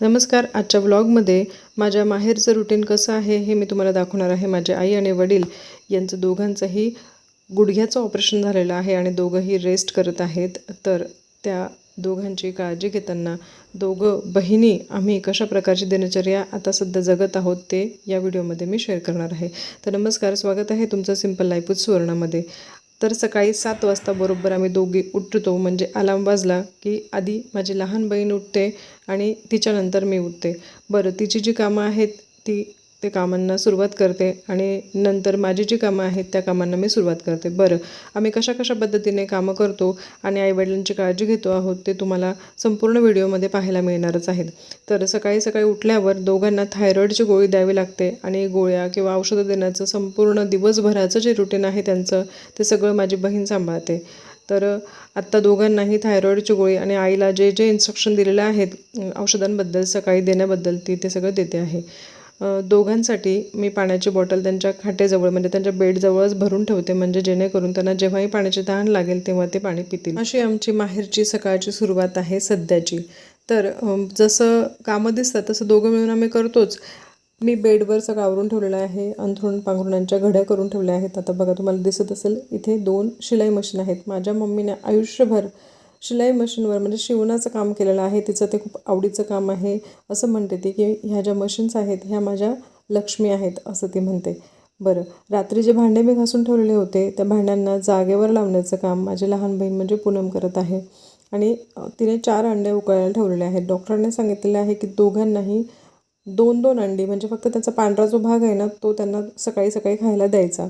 नमस्कार आजच्या व्लॉगमध्ये माझ्या माहेरचं रुटीन कसं आहे हे मी तुम्हाला दाखवणार आहे. माझे आई आणि वडील यांचं दोघांचंही गुडघ्याचं ऑपरेशन झालेलं आहे आणि दोघंही रेस्ट करत आहेत. तर त्या दोघांची काळजी घेताना दोघं बहिणी आम्ही कशा प्रकारची दिनचर्या आता सध्या जगत आहोत ते या व्हिडिओमध्ये मी शेअर करणार आहे. तर नमस्कार स्वागत आहे तुमचं सिंपल लाईफ विथ सुवर्णामध्ये. तर सकाळी सात वाजता बरोबर आम्ही दोघी उठतो. म्हणजे अलार्म वाजला की आधी माझी लहान बहीण उठते आणि तिच्यानंतर मी उठते. बरं तिची जी कामं आहेत ती ते कामांना सुरुवात करते आणि नंतर माझी जी कामं आहेत त्या कामांना मी सुरुवात करते. बरं आम्ही कशा कशा पद्धतीने कामं करतो आणि आईवडिलांची काळजी घेतो आहोत ते तुम्हाला संपूर्ण व्हिडिओमध्ये पाहायला मिळणारच आहेत. तर सकाळी सकाळी उठल्यावर दोघांना थायरॉईडची गोळी द्यावी लागते आणि गोळ्या किंवा औषधं देण्याचं संपूर्ण दिवसभराचं जे रुटीन आहे त्यांचं ते सगळं माझी बहीण सांभाळते. तर आत्ता दोघांनाही थायरॉईडची गोळी आणि आईला जे जे इन्स्ट्रक्शन दिलेलं आहेत औषधांबद्दल सकाळी देण्याबद्दल ती ते सगळं देते आहे. दोघांसाठी मी पाण्याची बॉटल त्यांच्या खाटेजवळ म्हणजे त्यांच्या बेडजवळच भरून ठेवते. म्हणजे जेणेकरून त्यांना जेव्हाही पाण्याची तहान लागेल तेव्हा ते पाणी पितील. अशी आमची माहेरची सकाळची सुरुवात आहे सध्याची. तर जसं कामं दिसतात तसं दोघं मिळून आम्ही करतोच. मी बेडवर सगळं आवरून ठेवलेलं आहे. अंथरुण पांघरुणांच्या घड्या करून ठेवल्या आहेत. आता बघा तुम्हाला दिसत असेल इथे दोन शिलाई मशीन आहेत. माझ्या मम्मीने आयुष्यभर शिलाई मशीनवर म्हणजे शिवणाचं काम केलेलं आहे तिचं ते खूप आवडीचं काम आहे असं म्हणते ती की ह्या ज्या मशीन्स आहेत ह्या माझ्या लक्ष्मी आहेत असं ती म्हणते. बरं रात्री जे भांडे मी घासून ठेवलेले होते त्या भांड्यांना जागेवर लावण्याचं काम माझी लहान बहीण म्हणजे पूनम करत आहे. आणि तिने चार अंडे उकळायला ठेवलेले आहेत. डॉक्टरांनी सांगितलेले आहे की दोघांनाही दोन दोन अंडी म्हणजे फक्त त्याचा पांढरा जो भाग आहे ना तो त्यांना सकाळी सकाळी खायला द्यायचा.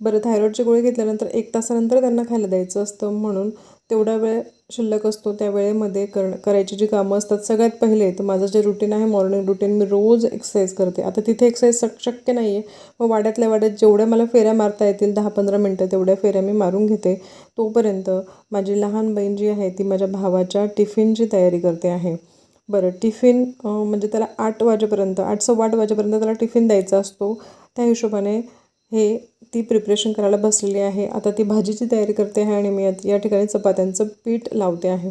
बरं थायरॉईडची गोळी घेतल्यानंतर एक तासानंतर त्यांना खायला द्यायचं असतं म्हणून तेवढा वेळ शिल्लक असतो त्या वेळेमध्ये करण करायची जी कामं असतात सगळ्यात पहिले तर माझं जे रुटीन आहे मॉर्निंग रुटीन मी रोज एक्सरसाइज करते. आता तिथे एक्सरसाइज शक्य नाही आहे मग वाड्यातल्या वाड्यात जेवढ्या मला फेऱ्या मारता येतील दहा पंधरा मिनटं तेवढ्या फेऱ्या मी मारून घेते. तोपर्यंत माझी लहान बहीण जी आहे ती माझ्या भावाच्या टिफिनची तयारी करते आहे. बरं टिफिन म्हणजे त्याला आठ वाजेपर्यंत आठ सव्वा आठ वाजेपर्यंत त्याला टिफिन द्यायचा असतो. त्या हिशोबाने हे ती प्रिपरेशन करायला बसलेली आहे. आता ती भाजीची तयारी करते आहे आणि मी या ठिकाणी चपात्यांचं पीठ लावते आहे.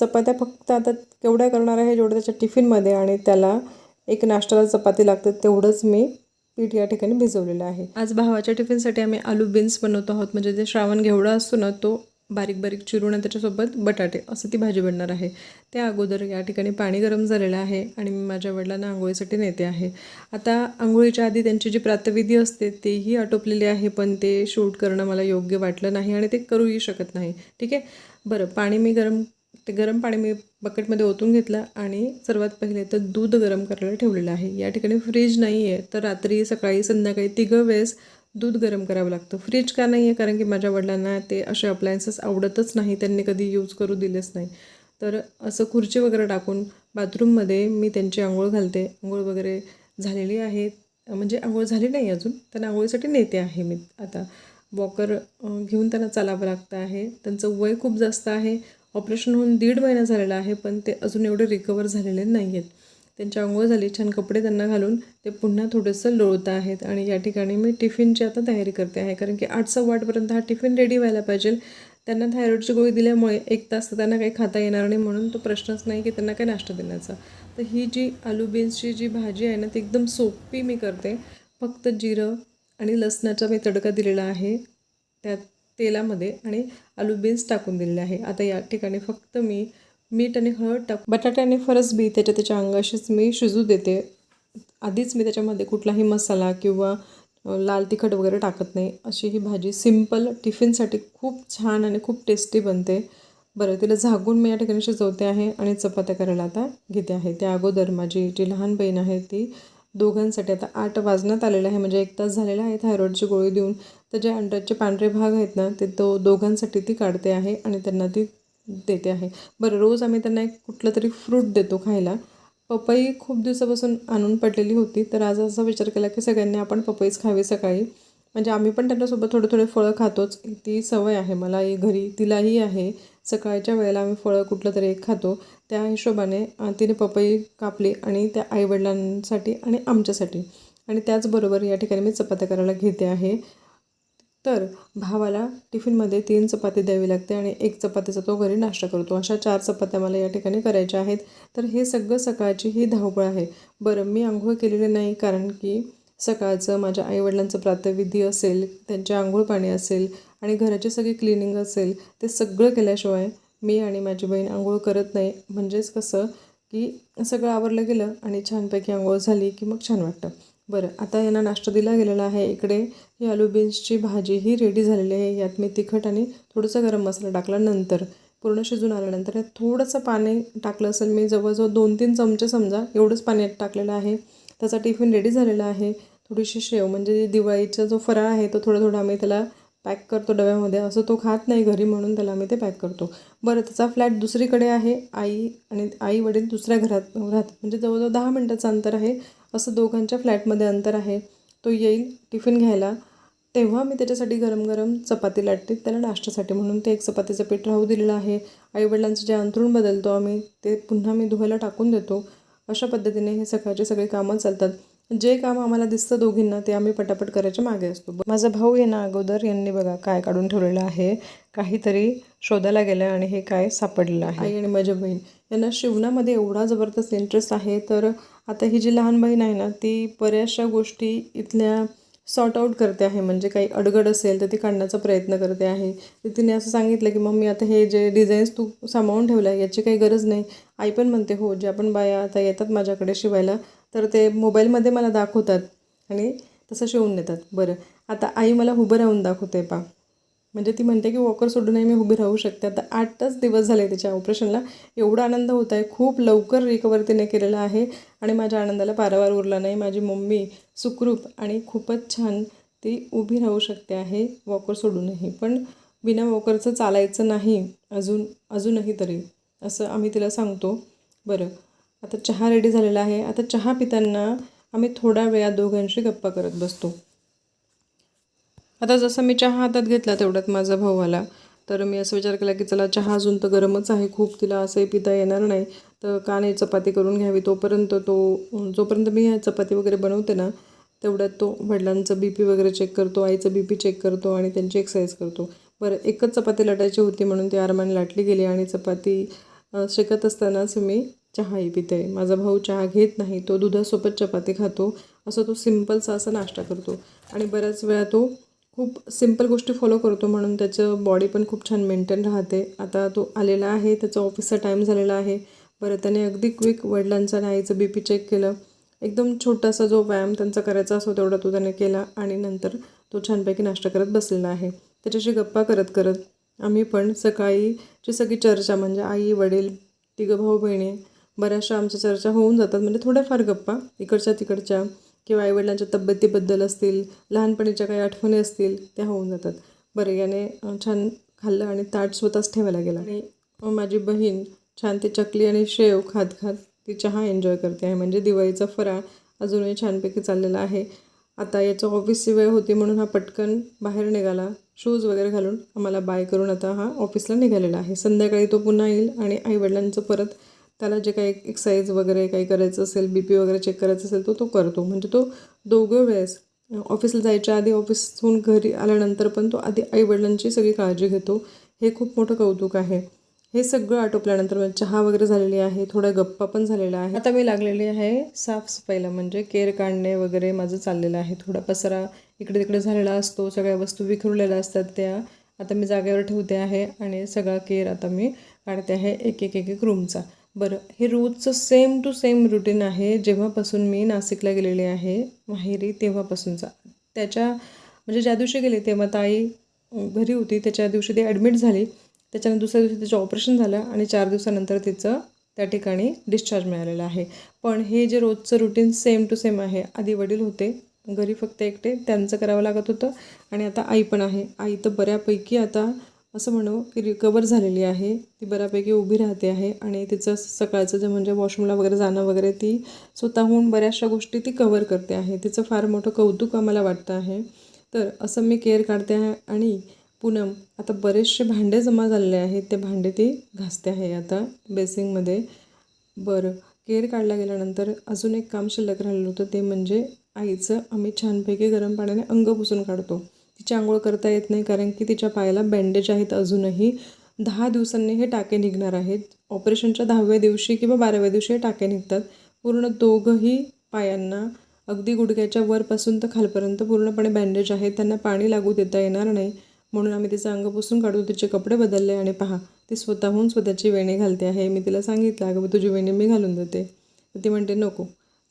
चपात्या फक्त आता केवढ्या करणार आहे जेवढं त्याच्या टिफिनमध्ये आणि त्याला एक नाश्त्याला चपाती लागते तेवढंच मी पीठ या ठिकाणी भिजवलेलं आहे. आज भावाच्या टिफिनसाठी आम्ही आलू बीन्स बनवतो आहोत. म्हणजे जे श्रावण घेवडा असतो ना तो बारीक बारीक चिरून त्याच्यासोबत बटाटे असं ती भाजी बनणार आहे. त्या अगोदर या ठिकाणी पाणी गरम झालेलं आहे आणि मी माझ्या वडिलांना आंघोळीसाठी नेते आहे. आता आंघोळीच्या आधी त्यांची जी प्रातविधी असते तेही आटोपलेली आहे पण ते शूट करणं मला योग्य वाटलं नाही आणि ते करूही शकत नाही. ठीक आहे? बरं पाणी मी गरम ते गरम पाणी मी बकेटमध्ये ओतून घेतलं आणि सर्वात पहिले तर दूध गरम करायला ठेवलेलं आहे. या ठिकाणी फ्रीज नाही आहे तर रात्री सकाळी संध्याकाळी तिघं वेळेस दूध गरम करावं लागतं. फ्रीज का नाही आहे कारण की माझ्या वडिलांना ते असे अप्लायन्सेस आवडतच नाही. त्यांनी कधी यूज करू दिलेच नाही. तर असं खुर्ची वगैरे टाकून बाथरूममध्ये मी त्यांची आंघोळ घालते. आंघोळ वगैरे झालेली आहे. म्हणजे आंघोळ झाली नाही अजून त्यांना आंघोळीसाठी नेते आहे मी आता. वॉकर घेऊन त्यांना चालावं लागतं आहे. त्यांचं वय खूप जास्त आहे. ऑपरेशन होऊन दीड महिना झालेला आहे पण ते अजून एवढे रिकवर झालेले नाही आहेत त्यांची आंघोळ झाली छान कपडे त्यांना घालून ते पुन्हा थोडंसं लोळत आहेत. आणि या ठिकाणी मी टिफिनची आता तयारी करते आहे. कारण की आठ सव्वा आठपर्यंत हा टिफिन रेडी व्हायला पाहिजे. त्यांना थायरॉईडची गोळी दिल्यामुळे एक तास तर त्यांना काही खाता येणार नाही म्हणून तो प्रश्नच नाही की त्यांना काही नाश्ता देण्याचा. तर ही जी आलू बीन्सची जी भाजी आहे ना ती एकदम सोपी मी करते. फक्त जिरं आणि लसणाचा मी तडका दिलेला आहे त्या तेलामध्ये आणि आलू बीन्स टाकून दिलेले आहे. आता या ठिकाणी फक्त मी मीठ आणि हळद टाक. बटाटे आणि फरसबी त्याच्या त्याच्या अंगाशीच मी शिजू देते. आधीच मी त्याच्यामध्ये कुठलाही मसाला किंवा लाल तिखट वगैरे टाकत नाही. अशी ही भाजी सिंपल टिफिनसाठी खूप छान आणि खूप टेस्टी बनते. बरं तिला झाकून मी या ठिकाणी शिजवते आहे आणि चपात्या करायला आता घेते आहे. त्या अगोदर माझी जी लहान बहीण आहे ती दोघांसाठी आता आठ वाजण्यात आलेलं आहे. म्हणजे एक तास झालेला आहे थायरॉईडची गोळी देऊन. तर जे अंड्याचे पांढरे भाग आहेत ना ते तो दोघांसाठी ती काढते आहे आणि त्यांना ती देते आहे. बरं रोज आम्ही त्यांना एक कुठलं तरी फ्रूट देतो खायला. पपई खूप दिवसापासून आणून पडलेली होती तर आज असा विचार केला की सगळ्यांनी आपण पपईच खावी सकाळी. म्हणजे आम्ही पण त्यांच्यासोबत थोडे थोडे फळं खातोच. ती सवय आहे मला ही घरी तिलाही आहे. सकाळच्या वेळेला आम्ही फळं कुठलं तरी एक खातो. त्या हिशोबाने तिने पपई कापली आणि त्या आईवडिलांसाठी आणि आमच्यासाठी. आणि त्याचबरोबर या ठिकाणी मी चपात्या करायला घेते आहे. तर भावाला टिफिनमध्ये तीन चपाती द्यावी लागते आणि एक चपातीचा तो घरी नाश्ता करतो. अशा चार चपात्या मला या ठिकाणी करायच्या आहेत. तर हे सगळं सकाळची ही धावपळ आहे. बरं मी आंघोळ केलेली नाही कारण की सकाळचं माझ्या आईवडिलांचं प्रातविधी असेल त्यांचे आंघोळ पाणी असेल आणि घराची सगळी क्लिनिंग असेल ते सगळं केल्याशिवाय मी आणि माझी बहीण आंघोळ करत नाही. म्हणजेच कसं की सगळं आवरलं गेलं आणि छानपैकी आंघोळ झाली की मग छान वाटतं. बरं आता यांना नाश्ता दिला गेलेला आहे. इकडे ही आलू बीन्सची भाजी ही रेडी झालेली आहे. यात मी तिखट आणि थोडंसं गरम मसाला टाकला नंतर. पूर्ण शिजून आल्यानंतर यात थोडंसं पाणी टाकलं असेल मी जवळजवळ दोन तीन चमचे समजा एवढंच पाणी यात टाकलेलं आहे. त्याचा टिफिन रेडी झालेला आहे. थोडीशी शेव म्हणजे दिवाळीचा जो फराळ आहे तो थोडं थोडं आम्ही त्याला पॅक करतो डब्यामध्ये. असं तो खात नाही घरी म्हणून त्याला आम्ही ते पॅक करतो. बरं त्याचा फ्लॅट दुसरीकडे आहे. आई आणि आई वडील दुसऱ्या घरात राहतात. म्हणजे जवळजवळ दहा मिनटाचं अंतर आहे. असं दोघांच्या फ्लॅटमध्ये अंतर आहे. तो येईल टिफिन घ्यायला. तेव्हा मी त्याच्यासाठी गरम गरम चपाती लाटते. त्याला नाश्त्यासाठी म्हणून ते एक चपातीचं पीठ राहू दिलेलं आहे. आईवडिलांचं जे अंथरूण बदलतो आम्ही ते पुन्हा मी धुवायला टाकून देतो. अशा पद्धतीने हे सकाळचे सगळे कामं चालतात. जे काम आम्हाला दिसतं दोघींना ते आम्ही पटापट करायच्या मागे असतो. माझा भाऊ आहे ना अगोदर यांनी बघा काय काढून ठेवलेलं आहे. काहीतरी शोधायला गेलं आणि हे काय सापडलेलं आहे. आई आणि माझी बहीण. यांना शिवणामध्ये एवढा जबरदस्त इंटरेस्ट आहे तर आता ही जी लहान बहीण आहे ना ती बऱ्याचशा गोष्टी इथल्या सॉर्ट आऊट करते आहे. म्हणजे काही अडगड असेल तर ती काढण्याचा प्रयत्न करते आहे. तर तिने असं सांगितलं की मम्मी आता हे जे डिझाईन्स तू सामावून ठेवलं आहे याची काही गरज नाही. आई पण म्हणते हो ज्या आपण बाया आता येतात माझ्याकडे शिवायला तर ते मोबाईलमध्ये मला दाखवतात आणि तसं शिवून नेतात. बरं. आता आई मला उभं राहून दाखवते पा म्हणजे ती म्हणते की वॉकर सोडूनही मी उभी राहू शकते. आता आठच दिवस झाले तिच्या ऑपरेशनला एवढा आनंद होत आहे. खूप लवकर रिकवर तिने केलेला आहे. आणि माझ्या आनंदाला पारावार उरला नाही. माझी मम्मी सुखरूप आणि खूपच छान ती उभी राहू शकते आहे वॉकर सोडूनही. पण बिना वॉकरचं चालायचं नाही. अजून अजूनही तरी. असं आम्ही तिला सांगतो. बरं. आता चहा रेडी झालेला आहे. आता चहा पिताना आम्ही थोड्या वेळा दोघांशी गप्पा करत बसतो. आता जसं मी चहा हातात घेतला तेवढ्यात माझा भाऊ आला. तर मी असं विचार केला की चला चहा अजून तर गरमच आहे. खूप तिला असंही पिता येणार नाही. तर का नाही चपाती करून घ्यावी? तोपर्यंत तो जोपर्यंत मी ह्या चपाती वगैरे बनवते ना तेवढ्यात तो वडिलांचं बी पी वगैरे चेक करतो आईचं बी पी चेक करतो आणि त्यांची एक्सरसाइज करतो. बरं एकच चपाती लाटायची होती म्हणून ती आरामाने लाटली गेली आणि चपाती शेकत असतानाच मी चहाही पिते. माझा भाऊ चहा घेत नाही तो दुधासोबत चपाती खातो. असं तो सिम्पलचा असा नाश्ता करतो. आणि बऱ्याच वेळा तो खूप सिंपल गोष्टी फॉलो करतो म्हणून त्याचं बॉडी पण खूप छान मेंटेन राहते. आता तो आलेला आहे त्याचा ऑफिसचा टाईम झालेला आहे. बरं त्याने अगदी क्विक वडिलांचा नाईचं बी पी चेक केलं. एकदम छोटासा जो व्यायाम त्यांचा करायचा असतो तेवढा तो त्याने केला आणि नंतर तो छानपैकी नाश्ता करत बसलेला आहे. त्याच्याशी गप्पा करत करत आम्ही पण सकाळीची सगळी चर्चा म्हणजे आई वडील तिघं भाऊ बहिणी बऱ्याचशा आमच्या चर्चा होऊन जातात. म्हणजे थोड्याफार गप्पा. इकडच्या तिकडच्या किंवा आईवडिलांच्या तब्येतीबद्दल असतील लहानपणीच्या काही आठवणी असतील त्या होऊन जातात. बरं याने छान खाल्लं आणि ताट स्वतःच ठेवायला गेला. आणि माझी बहीण छान ती चकली आणि शेव खात खात ती चहा एन्जॉय करते आहे. म्हणजे दिवाळीचा फराळ अजूनही छानपैकी चाललेला आहे. आता याचं ऑफिसची वेळ होती म्हणून हा पटकन बाहेर निघाला. शूज वगैरे घालून आम्हाला बाय करून आता हा ऑफिसला निघालेला आहे. संध्याकाळी तो पुन्हा येईल आणि आईवडिलांचं परत त्याला जे काही एक्सरसाइज वगैरे काही करायचं असेल बी पी वगैरे चेक करायचं असेल तो तो करतो. म्हणजे तो दोघं वेळेस ऑफिसला जायच्या आधी ऑफिसहून घरी आल्यानंतर पण तो आधी आईवडिलांची सगळी काळजी घेतो. हे खूप मोठं कौतुक आहे. हे सगळं आटोपल्यानंतर म्हणजे चहा वगैरे झालेली आहे थोड्या गप्पा पण झालेला आहे आता मी लागलेली आहे साफसफाईला म्हणजे केर काढणे वगैरे माझं चाललेलं आहे. थोडा पसरा इकडे तिकडे झालेला असतो सगळ्या वस्तू विखुरलेल्या असतात त्या. आता मी जागेवर ठेवते आहे आणि सगळा केर आता मी काढते आहे एक एक एक एक रूमचा बरं हे रोजचं सेम टू सेम रुटीन आहे. जेव्हापासून मी नाशिकला गेलेले आहे माहेरी तेव्हापासूनचा. त्याच्या म्हणजे ज्या दिवशी गेले तेव्हा ताई घरी होती. त्याच्या दिवशी ती ॲडमिट झाली. त्याच्यानंतर दुसऱ्या दिवशी तिचं ऑपरेशन झालं आणि चार दिवसानंतर तिचं त्या ठिकाणी डिस्चार्ज मिळालेला आहे. पण हे जे रोजचं रुटीन सेम टू सेम आहे आधी वडील होते घरी फक्त एकटे त्यांचं करावं लागत होतं आणि आता आई पण आहे. आई तर बऱ्यापैकी आता असं म्हणू की रिकवर झालेली आहे. ती बऱ्यापैकी उभी राहते आहे आणि तिचं सकाळचं जे म्हणजे वॉशरूमला वगैरे जाणं वगैरे ती स्वतःहून बऱ्याचशा गोष्टी ती कवर करते आहे. तिचं फार मोठं कौतुक आम्हाला वाटतं आहे. तर असं मी केअर काढते आहे आणि पूनम आता बरेचसे भांडे जमा झालेले आहेत. ते भांडे ती घासते आहे आता बेसिंगमध्ये बरं केअर काढला गेल्यानंतर अजून एक काम शिल्लक राहिलेलं होतं. ते म्हणजे आईचं आम्ही छानपैकी गरम पाण्याने अंग पुसून काढतो. तिची आंघोळ करता येत नाही कारण की तिच्या पायाला बँडेज आहेत अजूनही. दहा दिवसांनी हे टाके निघणार आहेत. ऑपरेशनच्या दहाव्या दिवशी किंवा बाराव्या दिवशी हे टाके निघतात. पूर्ण दोघंही पायांना अगदी गुडघ्याच्या वरपासून तर खालपर्यंत पूर्णपणे बँडेज आहे त्यांना पाणी लागू देता येणार नाही. म्हणून आम्ही तिचं अंग पुसून काढू तिचे कपडे बदलले आणि पहा ती स्वतःहून स्वतःची वेणी घालते आहे. मी तिला सांगितलं अगं तुझी वेणी मी घालून देते. ती म्हणते नको.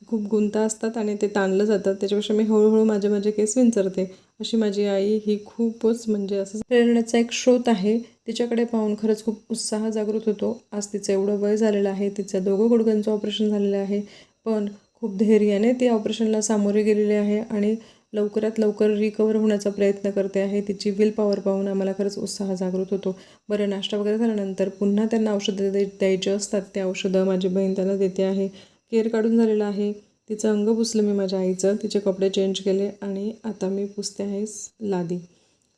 खूप गुंता असतात आणि ते ताणलं जातात. त्याच्यापेक्षा मी हळूहळू माझे माझे केस विंचरते. अशी माझी आई ही खूपच म्हणजे असं प्रेरणाचा एक स्रोत आहे. तिच्याकडे पाहून खरंच खूप उत्साह जागृत होतो. आज तिचं एवढं वय झालेलं आहे. तिचं दोघं गुडघ्यांचं ऑपरेशन झालेलं आहे. पण खूप धैर्याने ती ऑपरेशनला सामोरे गेलेली आहे आणि लवकरात लवकर रिकवर होण्याचा प्रयत्न करते आहे. तिची विल पॉवर पाहून आम्हाला खरंच उत्साह जागृत होतो. बरं नाश्ता वगैरे झाल्यानंतर पुन्हा त्यांना औषधं दे द्यायची असतात. ते औषधं माझी बहीण त्यांना देते आहे. केअर काढून झालेला आहे. तिचं अंग पुसलं मी माझ्या आईचं. तिचे कपडे चेंज केले आणि आता मी पुसते आहे लादी.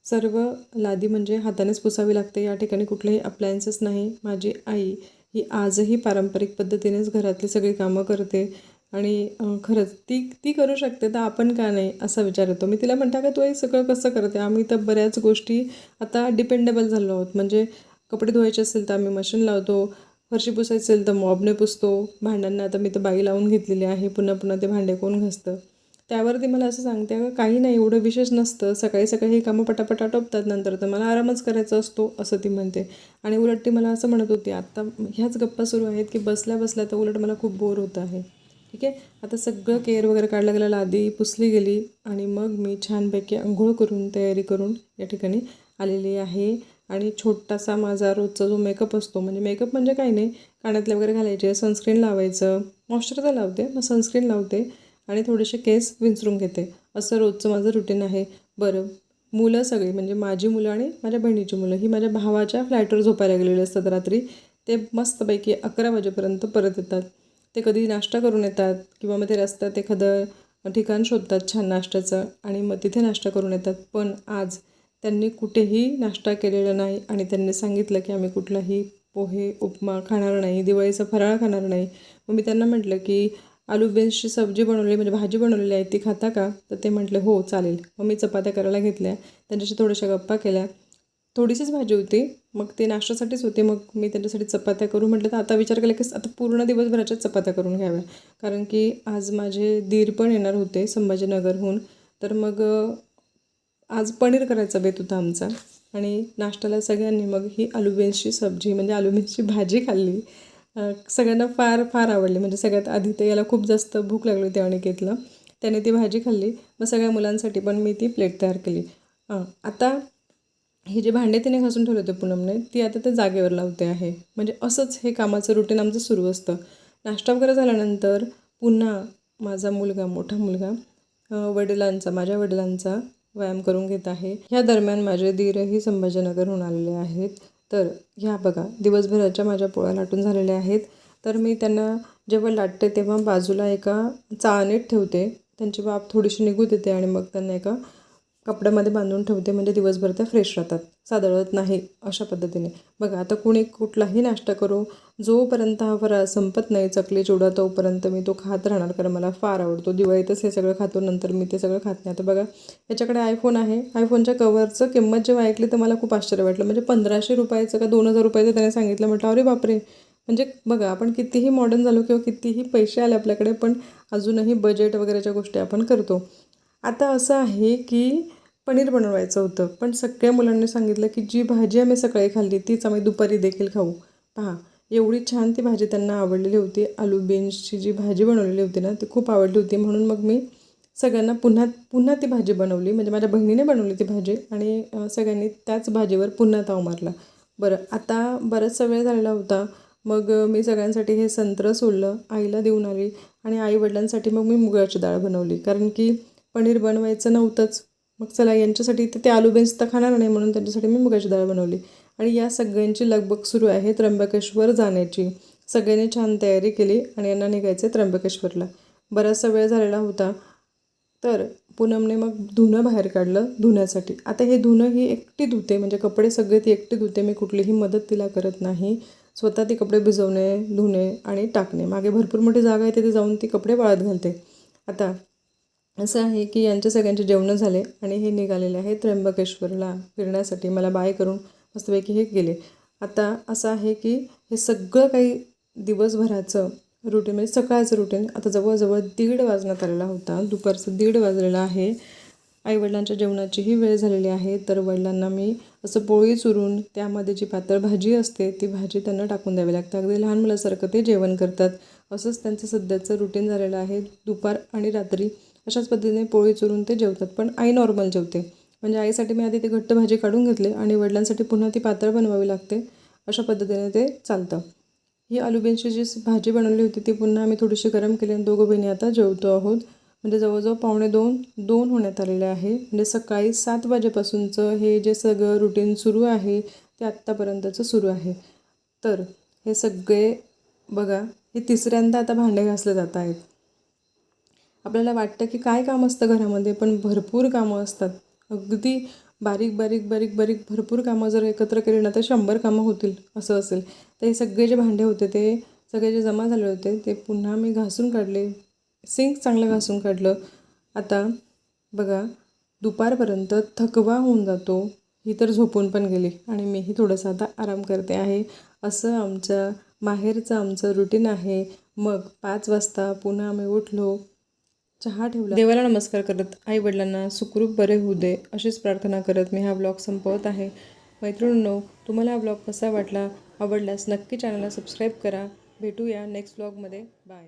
सर्व लादी म्हणजे हातानेच पुसावी लागते. या ठिकाणी कुठलेही अप्लायन्सेस नाही. माझी आई ही आजही पारंपरिक पद्धतीनेच घरातली सगळी कामं करते आणि खरंच ती ती करू शकते तर आपण का नाही असा विचार येतो. मी तिला म्हणता का तू हे सगळं कसं करते? आम्ही तर बऱ्याच गोष्टी आता डिपेंडेबल झालो आहोत. म्हणजे कपडे धुवायचे असेल तर आम्ही मशीन लावतो. फरशी पुसायची असेल तर मॉबने पुसतो. भांड्यांना आता मी तर बाई लावून घेतलेली आहे. पुन्हा पुन्हा ते भांडे कोण घासतं? त्यावरती मला असं सांगते अगं काही नाही एवढं विशेष नसतं. सकाळी सकाळी ही कामं पटापट आटोपतात नंतर तर मला आरामच करायचा असतो असं ती म्हणते. आणि उलट ती मला असं म्हणत होती आत्ता ह्याच गप्पा सुरू आहेत की बसल्या बसल्या तर उलट मला खूप बोर होत आहे. ठीक आहे? आता सगळं केअर वगैरे काढलं गेलं लादी पुसली गेली आणि मग मी छानपैकी आंघोळ करून तयारी करून या ठिकाणी आलेली आहे. आणि छोटासा माझा रोजचा जो मेकअप असतो म्हणजे मेकअप म्हणजे काही नाही कानातले वगैरे घालायचे सनस्क्रीन लावायचं मॉइश्चरायझर लावते मग सनस्क्रीन लावते आणि थोडेसे केस विंचरून घेते. असं रोजचं माझं रुटीन आहे. बरं मुलं सगळी म्हणजे माझी मुलं आणि माझ्या बहिणीची मुलं ही माझ्या भावाच्या फ्लॅटवर झोपायला गेलेली असतात रात्री. ते मस्तपैकी अकरा वाजेपर्यंत परत येतात. ते कधी नाश्ता करून येतात किंवा मग ते रस्त्यात एखादं ठिकाण शोधतात छान नाश्त्याचं आणि मग तिथे नाश्ता करून येतात. पण आज त्यांनी कुठेही नाश्ता केलेला नाही आणि त्यांनी सांगितलं की आम्ही कुठलाही पोहे उपमा खाणार नाही दिवाळीचा फराळ खाणार नाही. मग मी त्यांना म्हटलं की आलू बीन्सची सब्जी बनवली म्हणजे भाजी बनवलेली आहे ती खाता का? तर ते म्हटले हो चालेल. मग मी चपात्या करायला घेतल्या. त्यांच्याशी थोड्याशा गप्पा केल्या. थोडीशीच भाजी होती. मग ते नाश्त्यासाठीच होते. मग मी त्यांच्यासाठी चपात्या करू म्हटलं तर आता विचार केला की आता पूर्ण दिवसभराच्याच चपात्या करून घ्याव्या. कारण की आज माझे दीर पण येणार होते संभाजीनगरहून. तर मग आज पनीर करायचा बेत होता आमचा आणि नाश्त्याला सगळ्यांनी मग ही आलू बीन्सची सब्जी म्हणजे आलू बीन्सची भाजी खाल्ली. सगळ्यांना फार फार आवडली. म्हणजे सगळ्यात आधी तर याला खूप जास्त भूक लागली होती अनिकेतला त्याने ती भाजी खाल्ली. मग सगळ्या मुलांसाठी पण मी ती प्लेट तयार केली. हां आता हे जे भांडे तिने घासून ठेवले होते पूनमने ती आता ते जागेवर लावते आहे. म्हणजे असंच हे कामाचं रुटीन आमचं सुरू असतं. नाश्ता वगैरे झाल्यानंतर पुन्हा माझा मुलगा मोठा मुलगा वडिलांचा माझ्या वडिलांचा व्यायाम करून घेत आहे. ह्या दरम्यान माझे दीरही संभाजीनगरहून आलेले आहेत. तर ह्या बघा दिवसभराच्या माझ्या पोळ्या लाटून झालेल्या आहेत. तर मी त्यांना जेव्हा लाटते तेव्हा बाजूला एका चाळणीत ठेवते. त्यांची वाफ थोडीशी निघू देते आणि मग त्यांना एका कपड्यामध्ये बांधून ठेवते म्हणजे दिवसभर त्या फ्रेश राहतात. सादळत नाही अशा पद्धतीने. बघा आता कुणी कुठलाही नाश्ता करो जोपर्यंत हा फराळ संपत नाही चकली चिवडा तोपर्यंत मी तो खात राहणार कारण मला फार आवडतो. दिवाळीतच हे सगळं खातो नंतर मी ते सगळं खात नाही. आता बघा याच्याकडे आयफोन आहे. आयफोनच्या कवरचं किंमत जेव्हा ऐकली तर मला खूप आश्चर्य वाटलं. म्हणजे पंधराशे रुपयाचं का दोन हजार रुपयाचं त्याने सांगितलं म्हटलं अरे बापरे! म्हणजे बघा आपण कितीही मॉडर्न झालो किंवा कितीही पैसे आले आपल्याकडे पण अजूनही बजेट वगैरेच्या गोष्टी आपण करतो. आता असं आहे की पनीर बनवायचं होतं. पण सगळ्या मुलांनी सांगितलं की जी भाजी आम्ही सकाळी खाल्ली तीच आम्ही दुपारी देखील खाऊ. पहा एवढी छान ती भाजी त्यांना आवडलेली होती. आलू बीन्सची जी भाजी बनवलेली होती ना ती खूप आवडली होती. म्हणून मग मी सगळ्यांना पुन्हा पुन्हा ती भाजी बनवली. म्हणजे माझ्या बहिणीने बनवली ती भाजी आणि सगळ्यांनी त्याच भाजीवर पुन्हा ताव मारला. बरं आता बराचसा वेळ झालेला होता. मग मी सगळ्यांसाठी हे संत्रं सोडलं. आईला देऊन आली आणि आई वडिलांसाठी मग मी मुगाची डाळ बनवली. कारण की पनीर बनवायचं नव्हतंच. मग चला यांच्यासाठी तर ते आलू बेन्स तर खाणार नाही म्हणून त्यांच्यासाठी मी मुगाची डाळ बनवली. आणि या सगळ्यांची लगबग सुरू आहे त्र्यंबकेश्वर जाण्याची. सगळ्यांनी छान तयारी केली आणि यांना निघायचं त्र्यंबकेश्वरला. बराचसा वेळ झालेला होता तर पूनमने मग धुणं बाहेर काढलं धुण्यासाठी. आता हे धुणं ही एकटी धुते म्हणजे कपडे सगळे ती एकटी धुते मी कुठलीही मदत तिला करत नाही. स्वतः ती कपडे भिजवणे धुणे आणि टाकणे. मागे भरपूर मोठी जागा आहे तिथे जाऊन ती कपडे वाळत घालते. आता असं आहे की यांच्या सगळ्यांचे जेवणं झाले आणि हे निघालेले आहे त्र्यंबकेश्वरला फिरण्यासाठी. मला बाय करून मस्तपैकी हे गेले. आता असं आहे की हे सगळं काही दिवसभराचं रुटीन म्हणजे सकाळचं रुटीन आता जवळजवळ दीड वाजण्यात आलेला होता. दुपारचं दीड वाजलेलं आहे. आईवडिलांच्या जेवणाचीही वेळ झालेली आहे. तर वडिलांना मी असं पोळी चुरून त्यामध्ये जी पातळ भाजी असते ती भाजी त्यांना टाकून द्यावी लागते. अगदी लहान मुलासारखं ते जेवण करतात. असंच त्यांचं सध्याचं रुटीन झालेलं आहे. दुपार आणि रात्री अशाच पद्धतीने पोळी चुरून ते जेवतात. पण आई नॉर्मल जेवते. म्हणजे आईसाठी मी आधी ते घट्ट भाजी काढून घेतली आणि वडिलांसाठी पुन्हा ती पातळ बनवावी लागते. अशा पद्धतीने ते चालतं. ही आलूबीनची जी भाजी बनवली होती ती पुन्हा आम्ही थोडीशी गरम केली आणि दोघं बहिणी आता जेवतो आहोत. म्हणजे जवळजवळ पावणे दोन दोन होण्यात आलेले आहे. म्हणजे सकाळी सात वाजेपासूनचं हे जे सगळं रुटीन सुरू आहे ते आत्तापर्यंतचं सुरू आहे. तर हे सगळे बघा हे तिसऱ्यांदा आता भांडे घासले जात आहेत. आपल्याला वाटतं की काय काम असतं घरामध्ये पण भरपूर कामं असतात. अगदी बारीक बारीक बारीक बारीक भरपूर कामं जर एकत्र केली ना तर शंभर कामं होतील असं असेल. तर हे सगळे जे भांडे होते ते सगळे जे जमा झाले होते ते पुन्हा मी घासून काढले. सिंक चांगलं घासून काढलं. आता बघा दुपारपर्यंत थकवा होऊन जातो ही तर झोपून पण गेली. आणि मीही थोडंसं आता आराम करते आहे. असं आमच्या माहेरचं आमचं रुटीन आहे. मग पाच वाजता पुन्हा आम्ही उठलो. चहा ठेवला. देवाला नमस्कार करत आई वडिलांना सुखरूप बरे होऊ दे अशीच प्रार्थना करत मी हा ब्लॉग संपवत आहे. मैत्रिणींनो तुम्हाला हा ब्लॉग कसा वाटला आवडल्यास नक्की चॅनलला सबस्क्राईब करा. भेटूया नेक्स्ट ब्लॉगमध्ये बाय